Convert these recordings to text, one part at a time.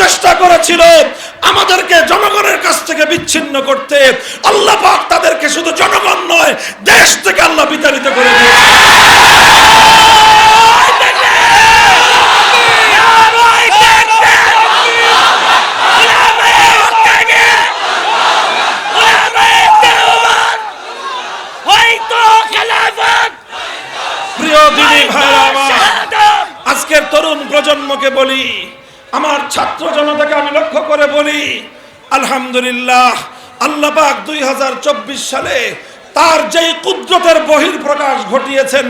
চেষ্টা করেছিল আমাদেরকে জনগণের কাছ থেকে বিচ্ছিন্ন করতে। আল্লাহ পাক তাদেরকে শুধু জনগণ নয়, দেশ থেকে আল্লাহ বিতাড়িত করে দিয়েছে। আজকের তরুণ প্রজন্মকে বলি আমার ছাত্র জনতাকে আমি লক্ষ্য করে বলি, আলহামদুলিল্লাহ, আল্লাহ পাক দুই হাজার চব্বিশ সালে তার যেই কুদরতের বহির প্রকাশ ঘটিয়েছেন,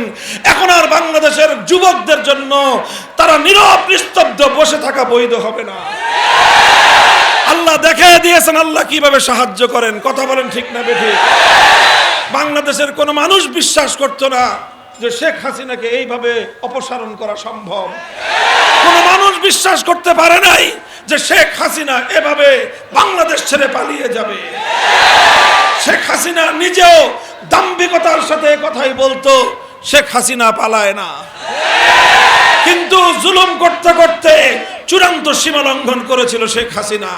এখন আর বাংলাদেশের যুবকদের জন্য তারা নীরব, নিস্তব্ধ বসে থাকা বৈধ হবে না। আল্লাহ দেখে দিয়েছেন, আল্লাহ কীভাবে সাহায্য করেন, কথা বলেন ঠিক না বেঠিক। বাংলাদেশের কোনো মানুষ বিশ্বাস করতো না। যে শেখ হাসিনাকে এইভাবে অপসারণ করা সম্ভব। কোনো মানুষ বিশ্বাস করতে পারে নাই যে শেখ হাসিনা এভাবে বাংলাদেশ ছেড়ে পালিয়ে যাবে। শেখ হাসিনা নিজেও দাম্ভিকতার সাথে কথাই বলতো, শেখ হাসিনা পালায় না। কিন্তু জুলুম করতে করতে চূড়ান্ত সীমা লঙ্ঘন করেছিল শেখ হাসিনা।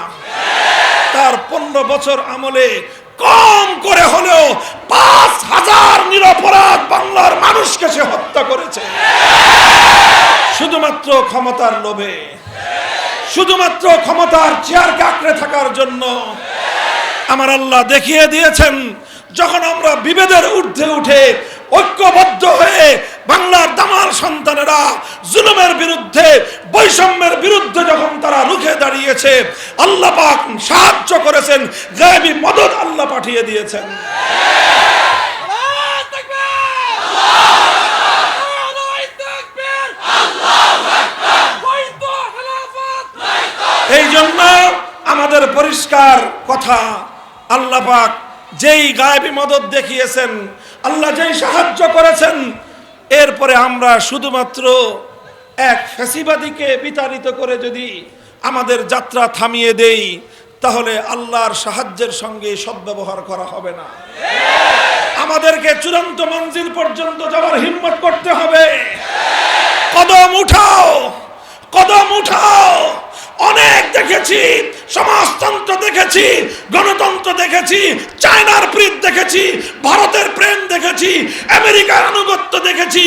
তার পনেরো বছর আমলে কম করে হলেও পাঁচ হাজার নিরপরাধ বাংলার মানুষকে সে হত্যা করেছে। শুধুমাত্র ক্ষমতার লোভে, শুধুমাত্র ক্ষমতার চেয়ারকে আঁকড়ে থাকার জন্য আমার আল্লাহ দেখিয়ে দিয়েছেন, যখন আমরা বিভেদের ঊর্ধ্বে উঠে ঐক্যবদ্ধ হয়ে বাংলার দামাল সন্তানেরা জুলুমের বিরুদ্ধে বৈষম্যের বিরুদ্ধে যখন তারা রুখে দাঁড়িয়েছে আল্লাহ পাক সাহায্য করেছেন গায়েবী মদত আল্লাহ পাঠিয়ে দিয়েছেন। এই জন্য আমাদের পরিষ্কার কথা আল্লাহ পাক যেই গায়েবী মদত দেখিয়েছেন আল্লাহ যেই সাহায্য করেছেন এরপরে আমরা শুধুমাত্র এক ফ্যাসিবাদীকে বিতাড়িত করে যদি আমাদের যাত্রা থামিয়ে দেই, তাহলে আল্লাহর সাহায্যের সঙ্গে সদ্ব্যবহার করা হবে না। আমাদেরকে চূড়ান্ত মঞ্জিল পর্যন্ত যাওয়ার হিম্মত করতে হবে। কদম উঠাও কদম উঠাও। অনেক দেখেছি, সমাজতন্ত্র দেখেছি, গণতন্ত্র দেখেছি, চায়নার প্রীত দেখেছি, ভারতের প্রেম দেখেছি, আমেরিকার আনুগত্য দেখেছি,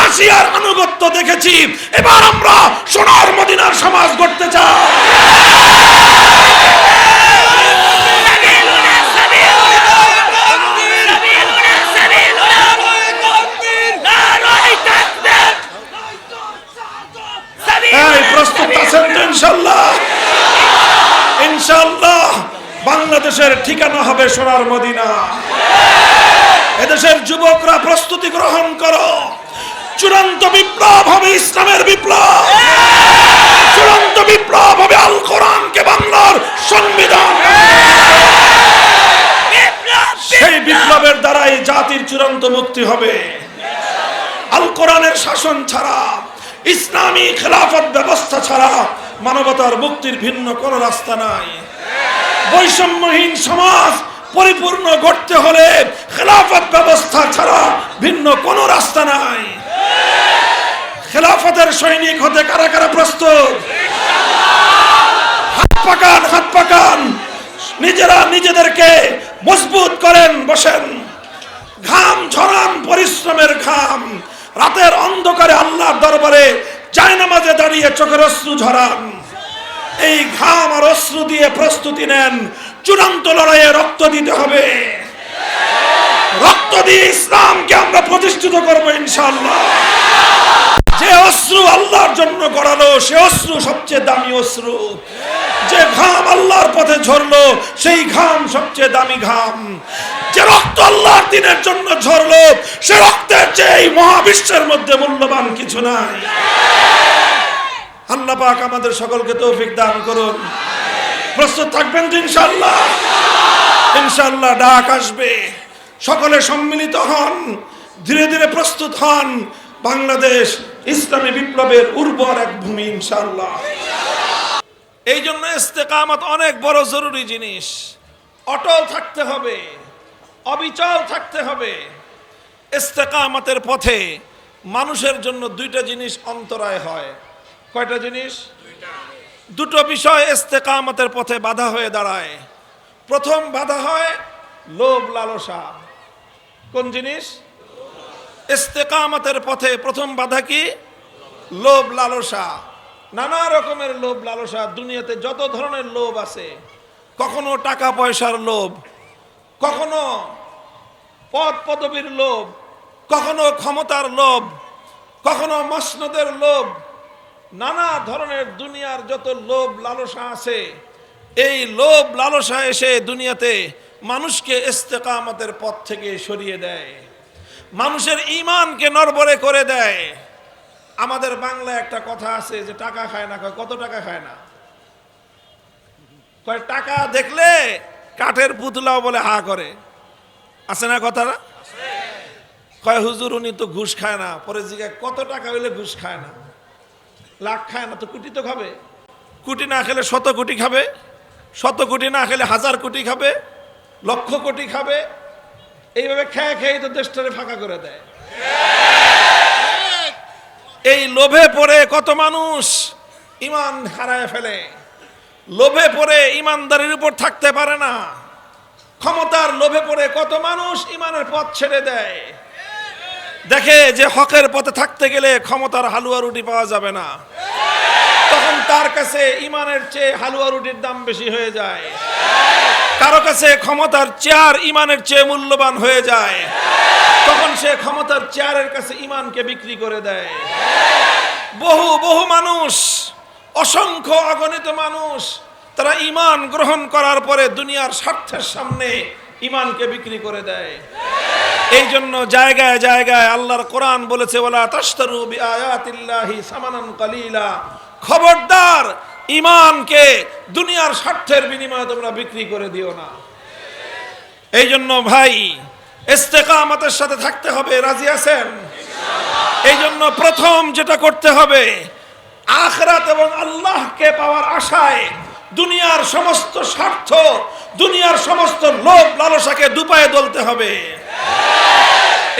রাশিয়ার আনুগত্য দেখেছি। এবার আমরা সোনার মদিনার সমাজ গড়তে চাই এই প্রস্তুত আছেন তো ইনশাল্লাহ ইনশাল্লাহ বাংলাদেশের ঠিকানা হবে সোনার মদিনা। এদেশের যুবকরা প্রস্তুতি গ্রহণ করো। চূড়ান্ত বিপ্লব হবে ইসলামের বিপ্লব। চূড়ান্ত বিপ্লব হবে আল কোরআনকে বাংলার সংবিধান। সেই বিপ্লবের দ্বারাই জাতির চূড়ান্ত মুক্তি হবে। আল কোরআনের শাসন ছাড়া, ইসলামী খেলাফত ব্যবস্থা ছাড়া মানবতার মুক্তির ভিন্ন কোনো রাস্তা নাই। বৈষম্যহীন সমাজ পরিপূর্ণ গড়তে হলে খেলাফত ব্যবস্থা ছাড়া ভিন্ন কোনো রাস্তা নাই। খেলাফতের সৈনিক হতে কারা কারা প্রস্তুত? হাত পাকান হাত পাকান। নিজেরা নিজেদেরকে মজবুত করেন, বসেন। ঘাম ঝরান, পরিশ্রমের ঘাম। রাতের অন্ধকারে আল্লাহর দরবারে জায়নামাজে দাঁড়িয়ে চোখের অশ্রু ঝরান। এই ঘাম আর অশ্রু দিয়ে প্রস্তুতি নেন। চূড়ান্ত লড়াইয়ে রক্ত দিতে হবে। রক্ত দিয়ে ইসলামকে আমরা প্রতিষ্ঠিত করব ইনশাআল্লাহ। যে অশ্রু আল্লাহর জন্য গড়ালো, সে অশ্রু সবচেয়ে দামি অশ্রু। যে ঘাম আল্লাহর পথে ঝরলো, সেই ঘাম সবচেয়ে দামি ঘাম। যে রক্ত আল্লাহর দিনের জন্য ঝরলো, সে রক্তের চেয়ে এই মহাবিশ্বের মধ্যে মূল্যবান কিছু নাই। আল্লাহ পাক আমাদের সকলকে তৌফিক দান করুন। প্রস্তুত থাকবেন তো ইনশাল্লাহ ইনশাল্লাহ ডাক আসবে। সকলে সম্মিলিত হন, ধীরে ধীরে প্রস্তুত হন। বাংলাদেশ ইসলামী বিপ্লবের উর্বর এক ভূমি ইনশাল্লাহ এই জন্য ইস্তেকামত অনেক বড় জরুরি জিনিস। অটল থাকতে হবে, অবিচল থাকতে হবে। ইস্তেকামতের পথে মানুষের জন্য দুইটা জিনিস অন্তরায় হয়। কয়টা জিনিস? দুটো বিষয় ইস্তেকামতের পথে বাধা হয়ে দাঁড়ায়। প্রথম বাধা হয় লোভ লালসা। কোন জিনিস? ইস্তেকামতের পথে প্রথম বাধা কি? লোভ লালসা। নানা রকমের লোভ লালসা। দুনিয়াতে যত ধরনের লোভ আছে, কখনো টাকা পয়সার লোভ, কখনো পদ পদবীর লোভ, কখনো ক্ষমতার লোভ, কখনো মসনদের লোভ নানা ধরনের দুনিয়ার যত লোভ লালসা আছে এই লোভ লালসা এসে দুনিয়াতে মানুষকে ইস্তেকামতের পথ থেকে সরিয়ে দেয়। মানুষের ইমানকে নরবরে করে দেয়। আমাদের বাংলায় একটা কথা আছে যে টাকা খায় না কয় কত টাকা খায় না? কয় টাকা দেখলে কাঠের পুতলাও বলে হা করে। আছে না কথাটা? কয় হুজুর উনি তো ঘুষ খায় না পরে জিজ্ঞাসা কত টাকা হইলে ঘুষ খায় না? লাখ খায় না তো কোটি তো খাবে। কোটি না খেলে শত কোটি খাবে, শত কোটি না খেলে হাজার কোটি খাবে, লক্ষ কোটি খাবে। এইভাবে খেয়ে খেয়ে তো দেশটারে ফাঁকা করে দেয়। এই লোভে পড়ে কত মানুষ ইমান হারায় ফেলে। লোভে পড়ে ইমানদারির উপর থাকতে পারে না। ক্ষমতার লোভে পড়ে কত মানুষ ইমানের পথ ছেড়ে দেয়। দেখে যে হকের পথে থাকতে গেলে ক্ষমতার হালুয়া রুটি পাওয়া যাবে না। তখন তার কাছে ইমানের চেয়ে হালুয়া রুটির দাম বেশি হয়ে যায়। কারও কাছে ক্ষমতার চেয়ার ইমানের চেয়ে মূল্যবান হয়ে যায়। তখন সে ক্ষমতার চেয়ারের কাছে ইমানকে বিক্রি করে দেয়। বহু বহু মানুষ, অসংখ্য অগণিত মানুষ, তারা ইমান গ্রহণ করার পরে দুনিয়ার স্বার্থের সামনে ইমানকে বিক্রি করে দেয়। এই জন্য জায়গায় জায়গায় আল্লাহর কোরআন বলেছে ওলা তাস্তারু বিআয়াতিল্লাহি সামানান কালিলা। খবরদার ইমানকে দুনিয়ার স্বার্থের বিনিময়ে তোমরা বিক্রি করে দিও না। এই জন্য ভাই, ইস্তেকামতের সাথে থাকতে হবে, রাজি আছেন? এই জন্য প্রথম যেটা করতে হবে, আখরাত এবং আল্লাহকে পাওয়ার আশায় দুনিয়ার সমস্ত স্বার্থ, দুনিয়ার সমস্ত লোভ লালসাকে দুপায়ে দলতে হবে।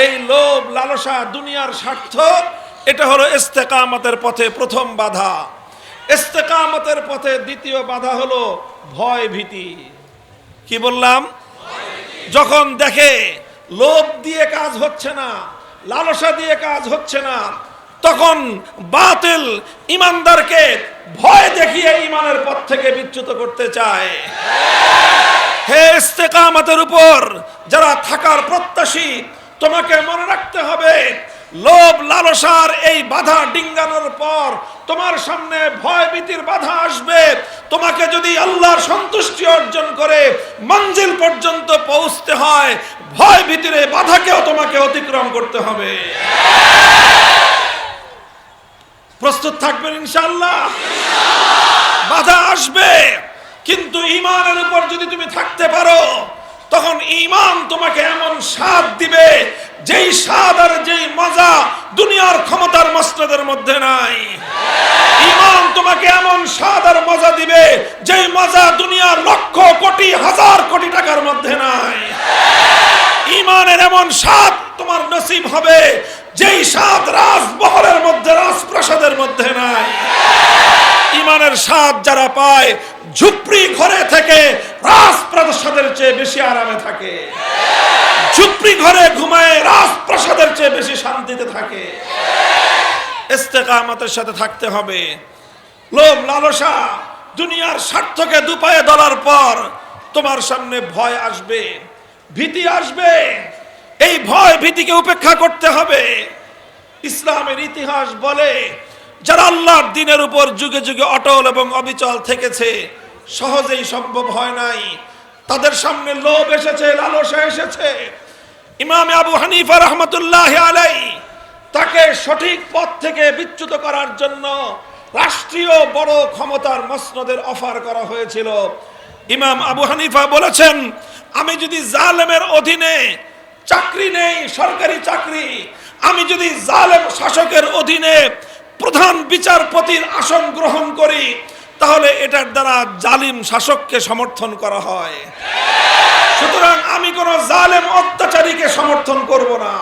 এই লোভ লালসা দুনিয়ার স্বার্থ, এটা হলো ইস্তেকামতের পথে প্রথম বাধা। ইস্তেকামতের পথে দ্বিতীয় বাধা হলো ভয় ভীতি কি বললাম? যখন দেখে লোভ দিয়ে কাজ হচ্ছে না, লালসা দিয়ে কাজ হচ্ছে না, তখন বাতিল ইমানদারকে ভয় দেখিয়ে ইমানের পথ থেকে বিচ্যুত করতে চায়। হে ইস্তেকামতের উপর যারা থাকার প্রত্যাশী, তোমাকে মনে রাখতে হবে, লোভ লালসার এই বাধা ডিঙ্গানোর পর তোমার সামনে ভয় ভীতির বাধা আসবে। তোমাকে যদি আল্লাহর সন্তুষ্টি অর্জন করে মঞ্জিল পর্যন্ত পৌঁছতে হয়, ভয় ভীতির বাধাকেও তোমাকে অতিক্রম করতে হবে। প্রস্তুত থাকবেন ইনশাআল্লাহ? বাধা আসবে। কিন্তু ইমানের উপর যদি তুমি থাকতে পারো, তখন ইমান তোমাকে এমন স্বাদ দিবে, যেই স্বাদ আর যেই মজা দুনিয়ার ক্ষমতার মসনদের মধ্যে নাই। ইমান তোমাকে এমন স্বাদ আর মজা দিবে, যেই মজা দুনিয়ার লক্ষ কোটি, হাজার কোটি টাকার মধ্যে নাই। ইমানের এমন স্বাদ তোমার নসিব হবে, যেই স্বাদ রাজমহলের মধ্যে, রাজপ্রাসাদের মধ্যে নাই। ইমানের স্বাদ যারা পায়, ঝুপড়ি ঘরে থেকে রাজপ্রাসাদের চেয়ে বেশি আরামে থাকে। ঝুপড়ি ঘরে ঘুমায় রাজপ্রাসাদের চেয়ে বেশি শান্তিতে থাকে। ইস্তেকামতের সাথে থাকতে হবে। লোভ, লালসা, দুনিয়ার স্বার্থকে দুপায়ে দলার পর তোমার সামনে ভয় আসবে, ভীতি আসবে। এই ভয় ভীতিকে উপেক্ষা করতে হবে। ইসলামের ইতিহাস বলে যারা আল্লাহর দিনের উপর যুগে যুগে অটল এবং অবিচল থেকেছে, সহজেই সম্ভব হয় নাই। তাদের সামনে লোভ এসেছে, লালসা এসেছে। ইমাম আবু হানিফা রহমতুল্লাহ আলাই তাকে সঠিক পথ থেকে বিচ্যুত করার জন্য রাষ্ট্রীয় বড় ক্ষমতার মসনদের অফার করা হয়েছিল। ইমাম আবু হানিফা বলেছেন, আমি যদি জালেমের অধীনে চাকরি নেই, সরকারি চাকরি, আমি যদি জালেম শাসকের অধীনে প্রধান বিচারপতির আসন গ্রহণ করি, তাহলে এটার দ্বারা জালিম শাসককে সমর্থন করা হয়। সুতরাং আমি কোন জালেম অত্যাচারীকে সমর্থন করব না।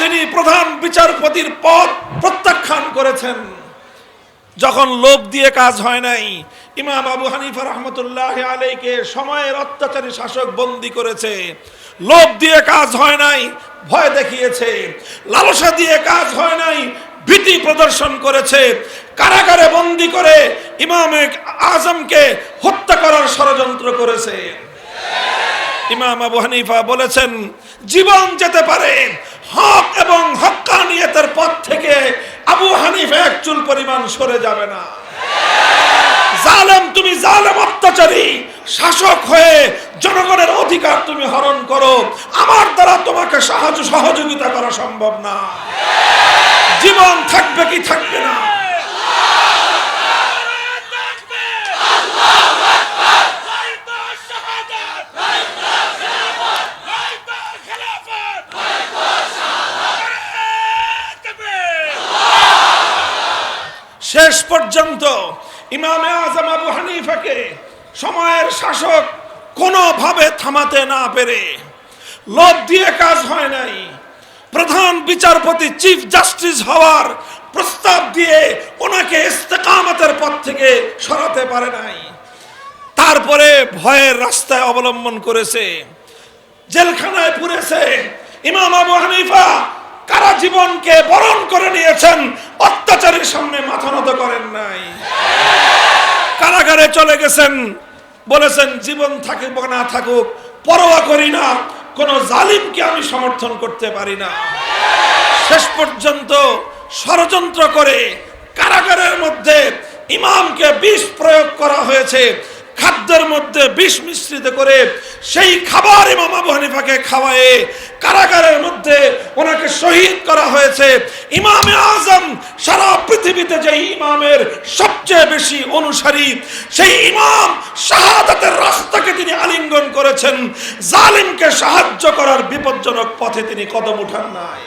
তিনি প্রধান বিচারপতির পদ প্রত্যাখ্যান করেছেন। যখন লোভ দিয়ে কাজ হয় নাই, ইমাম আবু হানিফা রহমতুল্লাহ আলাইকে সময়ের অত্যাচারী শাসক বন্দি করেছে। লোভ দিয়ে কাজ হয় নাই, ভয় দেখিয়েছে। লালসা দিয়ে কাজ হয় নাই ভীতি প্রদর্শন করেছে। কারাগারে বন্দি করে ইমাম আজমকে হত্যা করার ষড়যন্ত্র করেছে। ইমাম আবু হানিফা বলেছেন, জীবন যেতে পারে, হক এবং হক্কানিয়তের পথ থেকে আবু হানিফা এক চুল পরিমাণ সরে যাবে না। জালেম, তুমি জালেম অত্যাচারী, শাসক হয়ে জনগণের অধিকার তুমি হরণ করো। আমার দ্বারা তোমাকে সাহায্য সহযোগিতা করা সম্ভব না। জীবন থাকবে কি থাকবে না? শেষ পর্যন্ত ইমামে আজম আবু হানিফাকে সময়ের শাসক কোনোভাবে থামাতে না পেরে লোভ দিয়ে কাজ হয় নাই। প্রধান বিচারপতি চিফ জাস্টিস হওয়ার প্রস্তাব দিয়ে ওনাকে ইস্তেকামতের পথ থেকে সরাতে পারে নাই। তারপরে ভয়ের রাস্তায় অবলম্বন করেছে, জেলখানায় পুরেছে। ইমাম আবু হানিফা কারা জীবনকে বরণ করে নিয়েছেন, অত্যাচারের সামনে মাথা নত করেন নাই। কারাগারে চলে গেছেন, বলেছেন, জীবন থাকুক না থাকুক, পরোয়া করি না কোন জালিমকে আমি সমর্থন করতে পারি না। শেষ পর্যন্ত ষড়যন্ত্র করে কারাগারের মধ্যে ইমামকে বিষ প্রয়োগ করা হয়েছে, খাদ্যের মধ্যে বিষ মিশ্রিত করে সেই খাবার ইমাম আবু হানিফাকে খাওয়ায়ে কারাগারের মধ্যে ওনাকে শহীদ করা হয়েছে। ইমামে আজম সারা পৃথিবীতে যে ইমামের সবচেয়ে বেশি অনুসারী, সেই ইমাম শাহাদাতের রাস্তাকে তিনি আলিঙ্গন করেছেন জালিমকে সাহায্য করার বিপজ্জনক পথে তিনি কদম উঠান নাই।